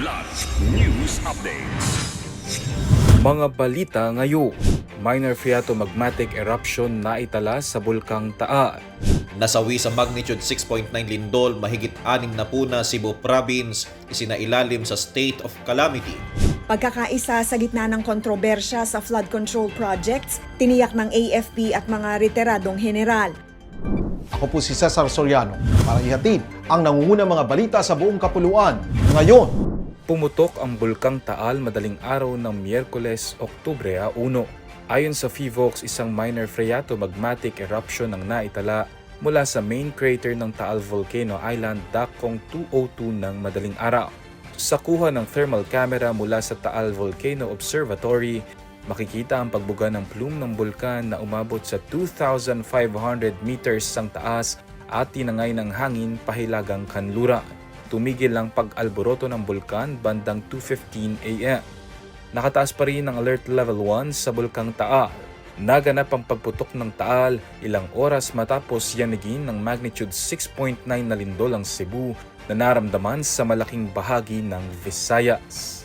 Blood News Updates. Mga balita ngayon. Minor phreatomagmatic eruption na itala sa Bulkang Taal. Nasawi sa magnitude 6.9 lindol, mahigit anim na puna Cebu Province, isinailalim sa state of calamity. Pagkakaisa sa gitna ng kontrobersya sa flood control projects, tiniyak ng AFP at mga retiradong general. Ako po si Cesar Soriano para ihatid ang nangungunang mga balita sa buong kapuluan. Ngayon, Pumutok ang Bulkang Taal madaling araw ng Miyerkules, Oktubre 1. Ayon sa FIVOX, isang minor phreatomagmatic eruption ang naitala mula sa main crater ng Taal Volcano Island, Dakong 202 ng madaling araw. Sa kuha ng thermal camera mula sa Taal Volcano Observatory, makikita ang pagbuga ng plume ng bulkan na umabot sa 2,500 meters ang taas at tinangay ng hangin pahilagang kanluran. Tumigil ang pag-alboroto ng bulkan bandang 2.15 a.m. Nakataas pa rin ang Alert Level 1 sa Bulkang Taal. Naganap ang pagputok ng Taal ilang oras matapos yanigin ng magnitude 6.9 na lindol ang Cebu na naramdaman sa malaking bahagi ng Visayas.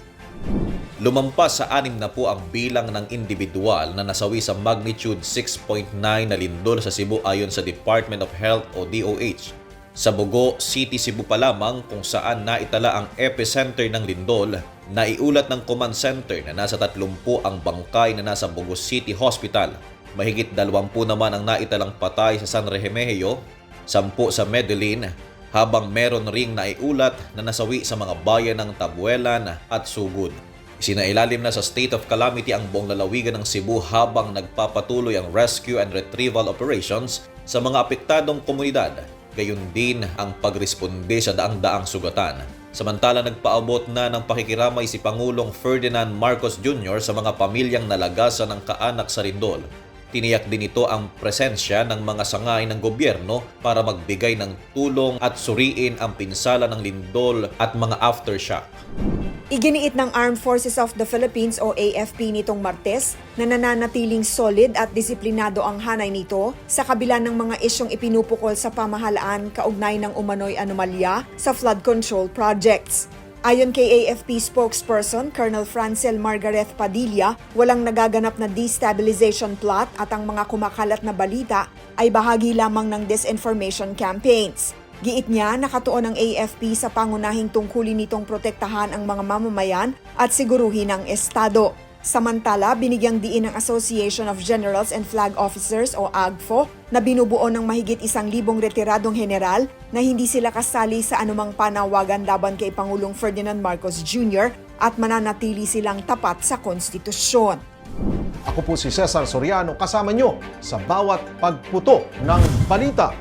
Lumampas sa anim na po ang bilang ng individual na nasawi sa magnitude 6.9 na lindol sa Cebu ayon sa Department of Health o DOH. Sa Bugo City, Cebu pa lamang kung saan naitala ang epicenter ng lindol, naiulat ng command center na nasa 30 ang bangkay na nasa Bugo City Hospital. Mahigit 20 naman ang naitalang patay sa San Remigio, 10 sa Medellin, habang meron ring naiulat na nasawi sa mga bayan ng Tabuelan at Sugod. Sinailalim na sa state of calamity ang buong lalawigan ng Cebu habang nagpapatuloy ang rescue and retrieval operations sa mga apektadong komunidad, gayon din ang pagresponde sa daang-daang sugatan. Samantala nagpaabot na ng pakikiramay si Pangulong Ferdinand Marcos Jr. sa mga pamilyang nalagasan ng kaanak sa Rindol. Tiniyak din ito ang presensya ng mga sangay ng gobyerno para magbigay ng tulong at suriin ang pinsala ng lindol at mga aftershock. Iginiit ng Armed Forces of the Philippines o AFP nitong Martes na nananatiling solid at disiplinado ang hanay nito sa kabila ng mga isyong ipinupukol sa pamahalaan kaugnay ng umano'y anomalya sa flood control projects. Ayon kay AFP spokesperson Colonel Francel Margaret Padilla, walang nagaganap na destabilization plot at ang mga kumakalat na balita ay bahagi lamang ng disinformation campaigns. Giit niya nakatuon ang AFP sa pangunahing tungkulin nitong protektahan ang mga mamamayan at siguruhin ang Estado. Samantala, binigyang diin ng Association of Generals and Flag Officers o AGFO na binubuo ng mahigit isang libong retiradong general na hindi sila kasali sa anumang panawagan laban kay Pangulong Ferdinand Marcos Jr. at mananatili silang tapat sa konstitusyon. ako po si Cesar Soriano kasama nyo sa bawat pagputo ng balita.